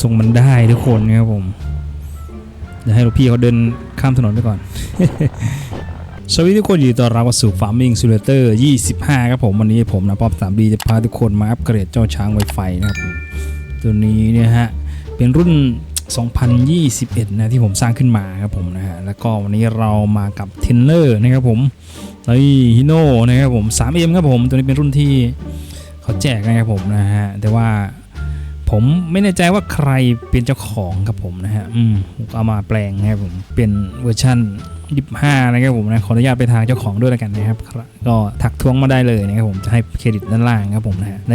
ส่งมันได้ทุกคนนะครับผมเดี๋ยวให้ลูกพี่เขาเดินข้ามถนนไปก่อน สวัสดีทุกคนอยินดีต้อนรับสู่ Farming Simulator 25 ครับผม วันนี้ผมนะป๊อป 3B จะพาทุกคนมาอัปเกรดเจ้าช้างไวไฟนะครับ ตัวนี้เนี่ยฮะ เป็นรุ่น 2021 นะที่ผมสร้างขึ้นมาครับผมนะฮะ แล้วก็วันนี้เรามากับเทนเนอร์นะครับผมไอฮิโน่นะครับผม 3M ครับผม ตัวนี้เป็นรุ่นที่ เขาแจกนะครับผมนะฮะแต่ว่าผมไม่แน่ใจว่าใครเป็นเจ้าของครับผมนะฮะอืมเอามาแปลงนะครับผมเป็นเวอร์ชัน25นะครับผมนะขออนุญาตไปทางเจ้าของด้วยแล้วกันนะครับ ก็ทักท้วงมาได้เลยนะครับผมจะให้เครดิตด้านล่างครับผมนะฮะใน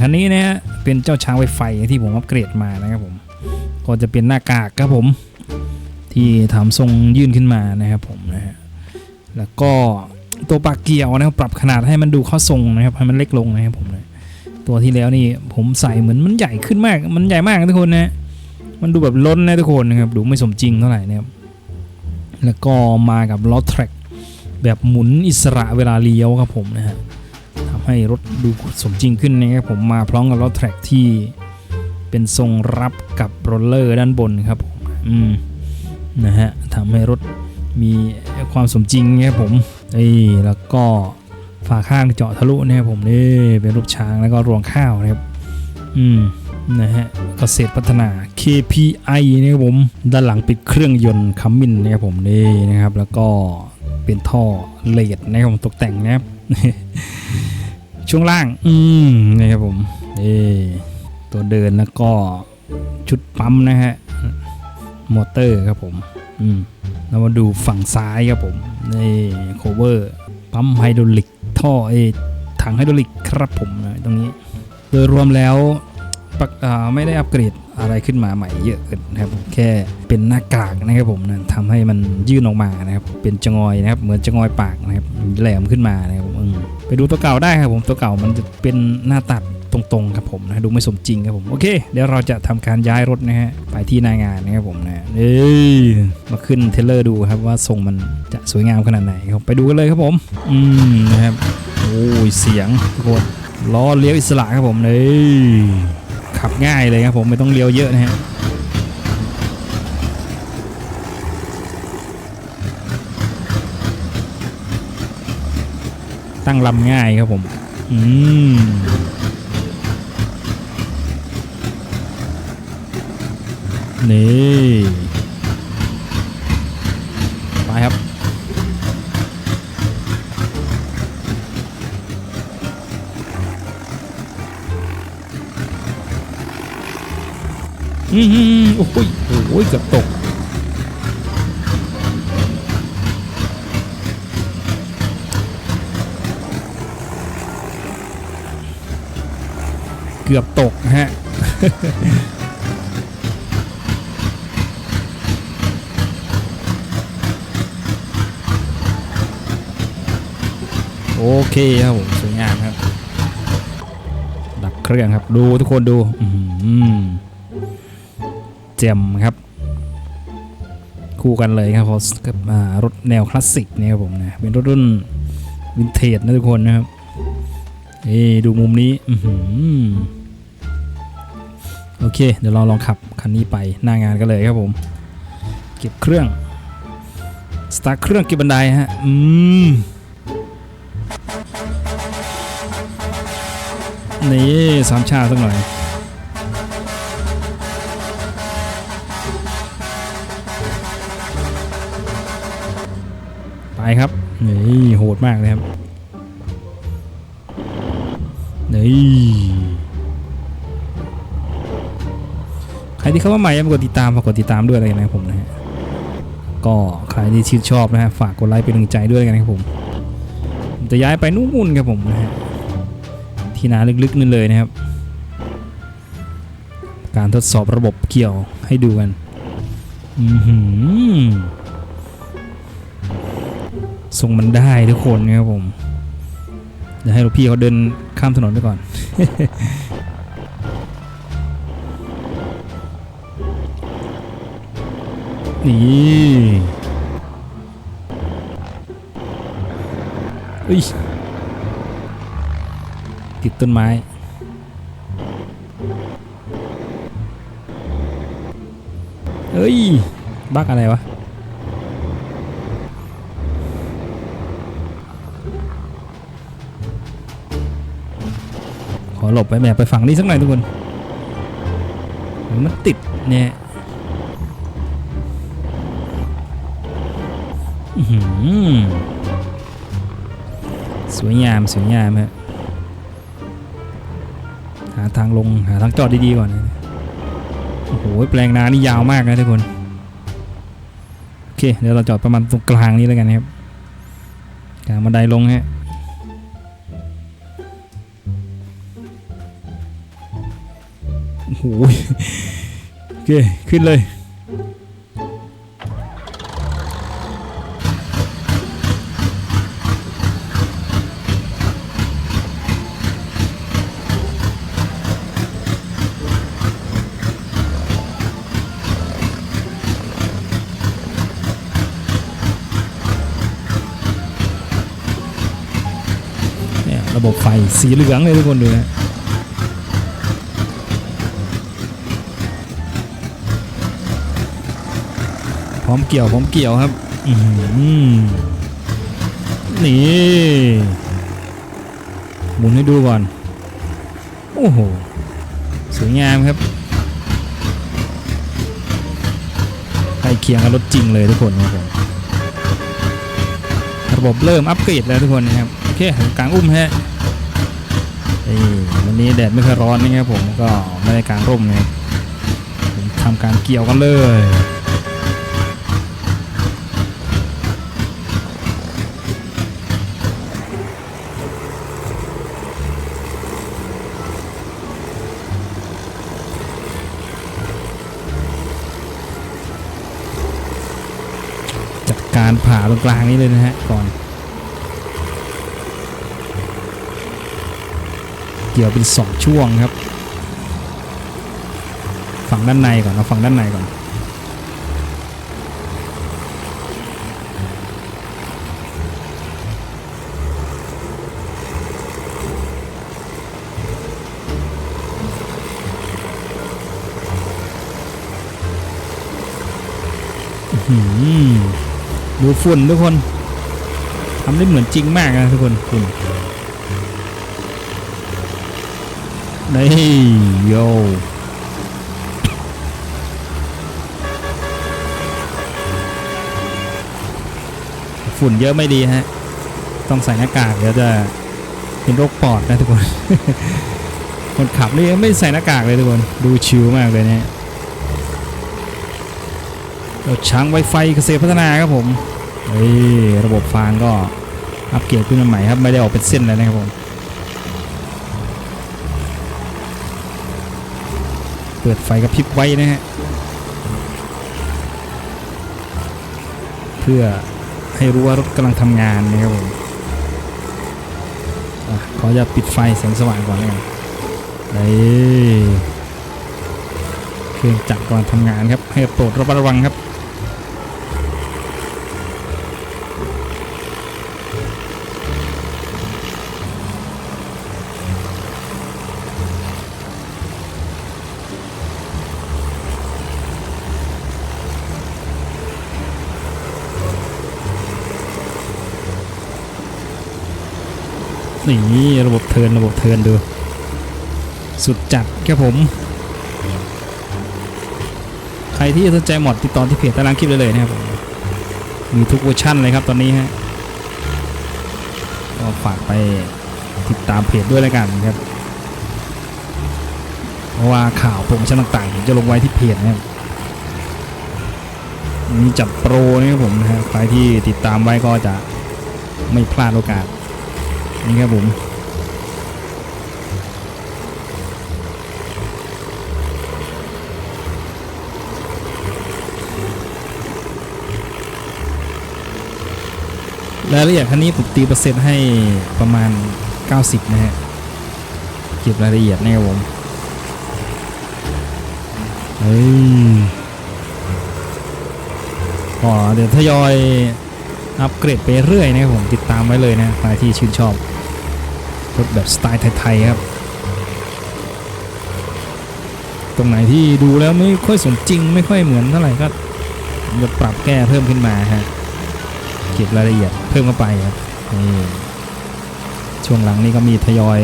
คันนี้นะฮะเป็นเจ้าช้างไวไฟที่ผมอัปเกรดมานะครับผม ก็จะเป็นหน้ากากครับผม ที่ทำทรงยื่นขึ้นมานะครับผมนะฮะแล้วก็ตัวปากเกี่ยวนะครับปรับขนาดให้มันดูเข้าทรงนะครับให้มันเล็กลงนะครับผมนะ ตัวที่แล้วนี่ผมใส่เหมือนมันใหญ่ขึ้นมาก มันใหญ่มากนะทุกคนนะ มันดูแบบล้นนะทุกคนนะครับ ดูไม่สมจริงเท่าไหร่นะครับ แล้วก็มากับล้อแทร็กแบบหมุนอิสระเวลาเลี้ยวครับผมนะฮะทำให้รถดูสมจริงขึ้นนะครับผมมาพร้อมกับล้อแทร็กที่เป็นทรงรับกับโรลเลอร์ด้านบนครับผมอืมนะฮะทำให้รถมีความสมจริงนะครับผมเอ้แล้วก็าข้างเจาะทะลุนะครับผมนี่เป็นรูปช้างแล้วก็รวงข้าวนะครับอืมนะฮะเกษตรพัฒนา KPI นะครับผมด้านหลังปิดเครื่องยนต์คัมมินนะครับผมนี่นะครับ แล้วก็เป็นท่อเลดนะครับผมตกแต่งนะครับช่วงล่างอืมนะครับผมนี่ตัวเดินแล้วก็ชุดปั๊มนะฮะมอเตอร์ครับผมอืมแล้วมาดูฝั่งซ้ายครับผมนี่โคเวอร์ปั๊มไฮดรอลิก ท่อเอถังไฮดรอลิกครับผมตรงนี้ โดยรวมแล้วไม่ได้อัปเกรดอะไรขึ้นมาใหม่เยอะเกินนะครับผมแค่เป็นหน้ากากนะครับผมนะทำให้มันยื่นออกมานะครับ เป็นจงอยนะครับ เหมือนจงอยปากนะครับแหลมขึ้นมานะครับไปดูตัวเก่าได้ครับผมตัวเก่ามันจะเป็นหน้าตัด ตรงๆครับผมนะดูไม่สมจริงครับผมโอเค เดี๋ยวเราจะทำการย้ายรถนะฮะไปที่หนางานนะครับผมนะเอ้ยมาขึ้นเทเลอร์ดูครับว่าทรงมันจะสวยงามขนาดไหนครับไปดูกันเลยครับผม อืมนะครับโอ้ยเสียงทุกคนล้อเลี้ยวอิสระครับผมเอ้ยขับง่ายเลยครับผมไม่ต้องเลี้ยวเยอะนะฮะตั้งลำง่ายครับผม อืม นี่ไปครับอืมโอ้ยโอ้ยเกือบตกเกือบตกฮะ โอเคครับผมสวยงามครับ ดับเครื่องครับ ดูทุกคนดูอืมเจมครับ คู่กันเลยครับพราะกับอ่ารถแนวคลาสสิกเนี่ยครับผมนะเป็นรถรุ่นวินเทจนะทุกคนนะครับเอ้ดูมุมนี้อื้อหือโอเค เดี๋ยวเราลองขับคันนี้ไปหน้างานกันเลยครับผม เก็บเครื่องสตาร์ทเครื่องเก็บบันไดฮะ อืม นี่สามชาสักหน่อยไปครับนี่โหดมากเลยครับนี่ใครที่เข้ามาใหม่อย่าลืมกดติดตามฝากกดติดตามด้วยอะไรนะครับผมนะฮะก็ใครที่ชื่นชอบนะฮะฝากกดไลค์เป็นกำลังใจด้วยกันนะครับผมผมจะย้ายไปนู่นครับผมนะฮะ ที่นาลึกๆนั่นเลยนะครับ การทดสอบระบบเกี่ยวให้ดูกันส่งมันได้ทุกคนนะครับผมเดี๋ยวให้ลูกพี่เขาเดินข้ามถนนไปก่อน นี่เฮ้ย ติดต้นไม้ เอ้ย บักอะไรวะ ขอหลบไปแม่ไปฝั่งนี้สักหน่อยทุกคน มันติดเนี่ยสวยงาม สวยงามฮะาทางลงหาทางจอดดีๆก่อนนะโอ้โหแปลงนานี่ยาวมากนะทุกคนโอเคเดี๋ยวเราจอดประมาณตรงกลางนี้แล้วกันนะครับกลางบันไดลงฮะโอ้โหโอเคขึ้นเลยเนี่ย ระบบไฟ สีเหลืองเลยทุกคนดูนะพร้อมเกี่ยวพร้อมเกี่ยวครับอื้อหือนี่หมุนให้ดูก่อน โอ้โห สวยงามครับใกล้เคียงกับรถจริงเลยทุกคนนะครับระบบเริ่มอัปเกรดแล้วทุกคนนะครับ โอเคกลางอุ้มฮะ นี่วันนี้แดดไม่ค่อยร้อนนะครับผมก็ไม่ได้กางร่มนะครับผมทำการเกี่ยวกันเลยจัดการผ่าตรงกลางนี้เลยนะฮะก่อน เกี่ยวเป็นสองช่วงครับ ฝั่งด้านในก่อนเอาฝั่งด้านในก่อนอืมดูฝุ่นทุกคนทำได้เหมือนจริงมากนะทุกคนฝุ่น นี่โยฝุ่นเยอะไม่ดีฮะ ต้องใส่หน้ากากเดี๋ยวจะเป็นโรคปอดนะทุกคน คนขับนี่ไม่ใส่หน้ากากเลยทุกคน ดูชิลมากเลยเนี่ยรถช้างไวไฟเกษตรพัฒนาครับผมเฮ้ยระบบฟางก็อัปเกรดขึ้นมาใหม่ครับ ไม่ได้ออกเป็นเส้นเลยนะครับผม เปิดไฟกระพริบไว้นะฮะเพื่อให้รู้ว่ารถกำลังทำงานนะครับผมอขอจะปิดไฟแสงสว่างก่อนเลยเฮ้ยเครื่องจักรกำลังทำงานครับ ให้โปรดระมัดระวังครับ นี่ระบบเทินระบบเทินดู สุดจัดครับผม ใครที่สนใจหมดติดต่อที่เพจตารางคลิปได้เลยนะครับมีทุกเวอร์ชั่นเลยครับตอนนี้ฮะก็ฝากไปติดตามเพจด้วยแล้วกันครับ เพราะว่าข่าวโปรโมชั่นต่างๆ จะลงไว้ที่เพจนะครับมีจัดโปรนะครับผมนะฮะใครที่ติดตามไว้ก็จะไม่พลาดโอกาส นี่ครับผมรายละเอียดคันนี้ผมตีเปอร์เซ็นต์ให้ประมาณ 90 นะฮะ เก็บรายละเอียดแนะครับผม เฮ้ยก็เดี๋ยวทยอย อัปเกรดไปเรื่อยนะครับผมติดตามไว้เลยนะใครที่ชื่นชอบรถแบบสไตล์ไทยๆครับ ตรงไหนที่ดูแล้วไม่ค่อยสมจริงไม่ค่อยเหมือนเท่าไหร่ก็จะปรับแก้เพิ่มขึ้นมาฮะเก็บรายละเอียดเพิ่มเข้าไปครับนี่ช่วงหลังนี่ก็มีทยอย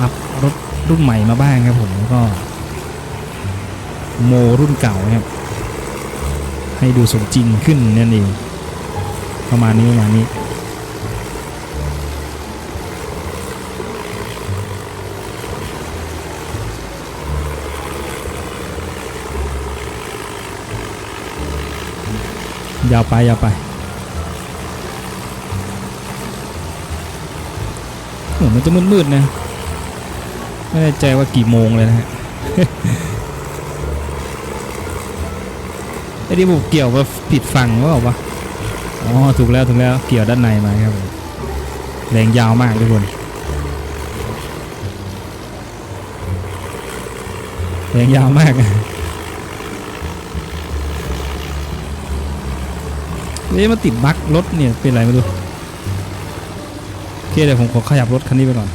อัพรถรุ่นใหม่มาบ้างครับผมแล้วก็ โมรุ่นเก่าครับให้ดูสมจริงขึ้นนั่นเอง ประมาณนี้ประมาณนี้ยาวไปยาวไปเหมือนมันจะมืดๆนะ ไม่แน่ใจว่ากี่โมงเลยนะฮะไอ้ที่ผมเกี่ยวกับผิดฝั่งหรือเปล่าวะ อ๋อถูกแล้วถูกแล้วเกี่ยวด้านในมาครับแรงยาวมากทุกคนแรงยาวมากเอ๊ะมาติดบั๊กรถเนี่ยเป็นไรไม่รู้โอเคเดี๋ยวผมขอขยับรถคันนี้ไปก่อน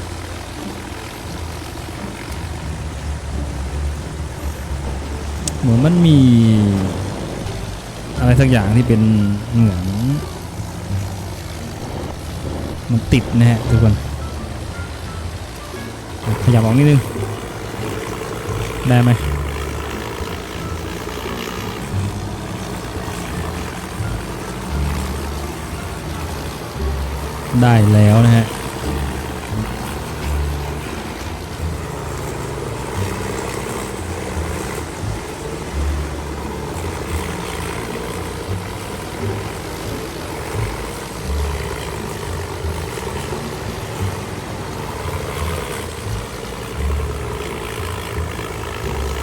เหมือนมันมี อะไรสักอย่างที่เป็นเหมือนมันติดนะฮะทุกคนขยับออกนิดนึง ได้ไหมได้แล้วนะฮะ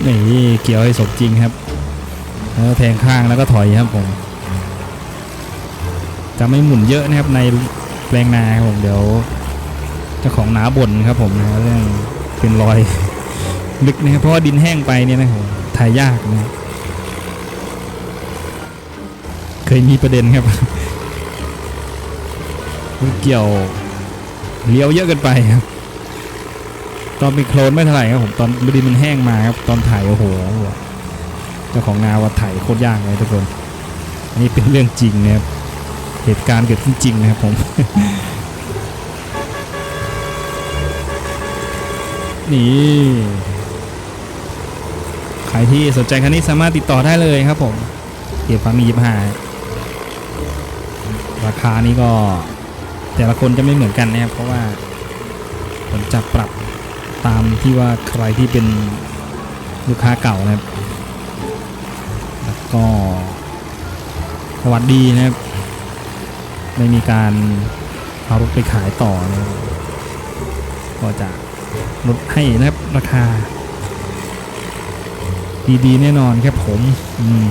นี่เกี่ยวให้สมจริงครับแล้วแทงข้างแล้วก็ถอยครับผมจะไม่หมุนเยอะนะครับในแปลงนาครับผมเดี๋ยวเจ้าของนาบ่นครับผมนะเรื่องเป็นรอยลึกนะครับเพราะว่าดินแห้งไปเนี่ยนะครับถ่ายยากนะเคยมีประเด็นครับเกี่ยวเลี้ยวเยอะเกินไปครับ ตอนเป็นโคลนไม่เท่าไหร่ครับผมตอนดินมันแห้งมาครับตอนถ่ายโอ้โหเจ้าของนาว่าถ่ายโคตรยากเลยทุกคนอันนี้เป็นเรื่องจริงนะครับเหตุการณ์เกิดขึ้นจริงนะครับผมนี่ใครที่สนใจคันนี้สามารถติดต่อได้เลยครับผมเกียร์ฟามียี่ห้าราคานี้ก็แต่ละคนจะไม่เหมือนกันนะครับเพราะว่าผมจะปรับ ตามที่ว่าใครที่เป็นลูกค้าเก่านะครับ แล้วก็สวัสดีนะครับ ไม่มีการเอารถไปขายต่อนะก็จะลดให้นะครับราคา ดีๆ แน่นอนครับผม อืม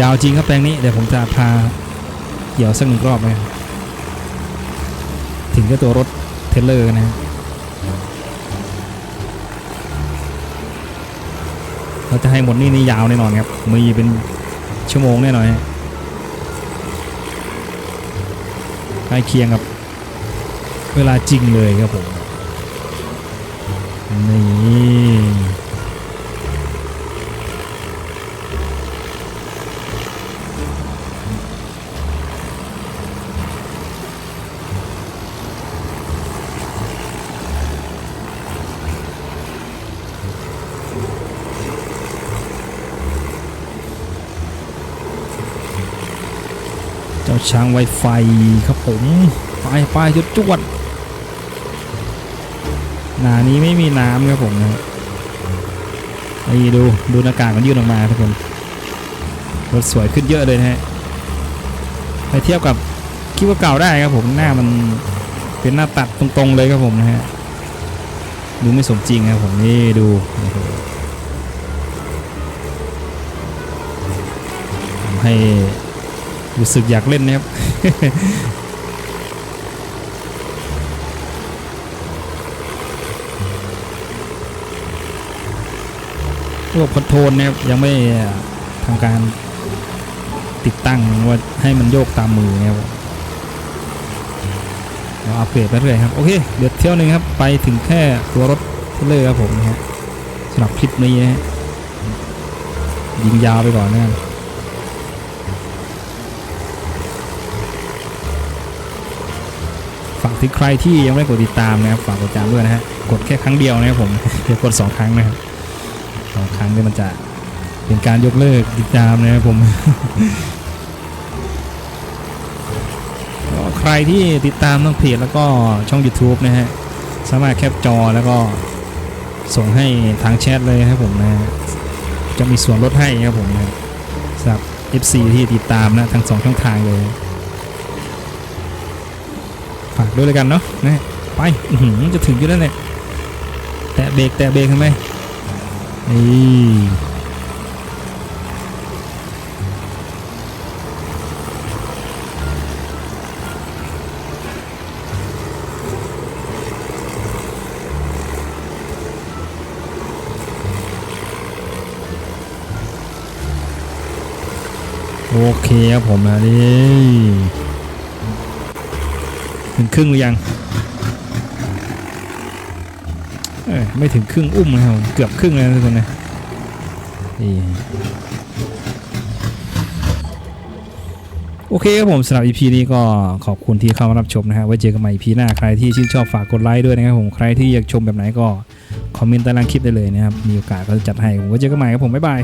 ยาวจริงครับแปลงนี้ เดี๋ยวผมจะพาเกี่ยวสักหนึ่งรอบเลยถึงก็ตัวรถเทเลอร์นะฮะเราจะให้หมดนี่นี่ยาวแน่นอนครับมีเป็นชั่วโมงแน่นอนฮะใกล้เคียงกับ เวลาจริงเลยครับผมนี่าช้างไวไฟครับผมไปไปจุดจวดหนานี้ไม่มีน้ำครับผมนะนี่ดูดูหน้ากากมันยื่นออกมาทุกคนรถสวยขึ้นเยอะเลยนะฮะไปเทียบกับคิดว่าเก่าได้ครับผมหน้ามันเป็นหน้าตัดตรงๆเลยครับผมนะฮะดูไม่สมจริงครับผมนี่ดูให้ รู้สึกอยากเล่นนะครับระบบคอนโทรลนะครับยังไม่ทำการติดตั้งว่าให้มันโยกตามมือนะครับเราอัปเกรดไปเรื่อยครับ โอเค เดี๋ยวเที่ยวหนึ่งครับ ไปถึงแค่ตัวรถเทรลเลอร์ครับผมนะฮะสำหรับคลิปนี้นะยิงยาวไปก่อนนะครับ ฝากถึงใครที่ยังไม่กดติดตามนะครับฝากกดตามด้วยนะฮะกดแค่ครั้งเดียวนะครับผมเดี๋ยวกดสองครั้งนะครับสองครั้งเนี่ยมันจะเป็นการยกเลิกติดตามนะครับผมก็ใครที่ติดตามทั้งเพจแล้วก็ช่อง YouTube นะฮะสามารถแคปจอแล้วก็ส่งให้ทางแชทเลยครับผมนะฮะจะมีส่วนลดให้ครับผมนะสำหรับ FC ที่ติดตามนะทั้งสองช่องทางเลย ฝากด้วยเลยกันเนาะนะไปจะถึงอยู่แล้วเนี่ยแตะเบรกแตะเบรกทำไมนี่โอเคครับผมนะนี่ ถึงครึ่งหรือยังเอ้ไม่ถึงครึ่งอุ้มนะครับเกือบครึ่งแล้วทุกคนนะนี่โอเคครับผมสำหรับ EP นี้ก็ขอบคุณที่เข้ามารับชมนะฮะไว้เจอกันใหม่ EP หน้าใครที่ชื่นชอบฝากกดไลค์ด้วยนะครับผมใครที่อยากชมแบบไหนก็คอมเมนต์ใต้ล่างคลิปได้เลยนะครับมีโอกาสก็จะจัดให้ผมไว้เจอกันใหม่ครับผมบ๊ายบาย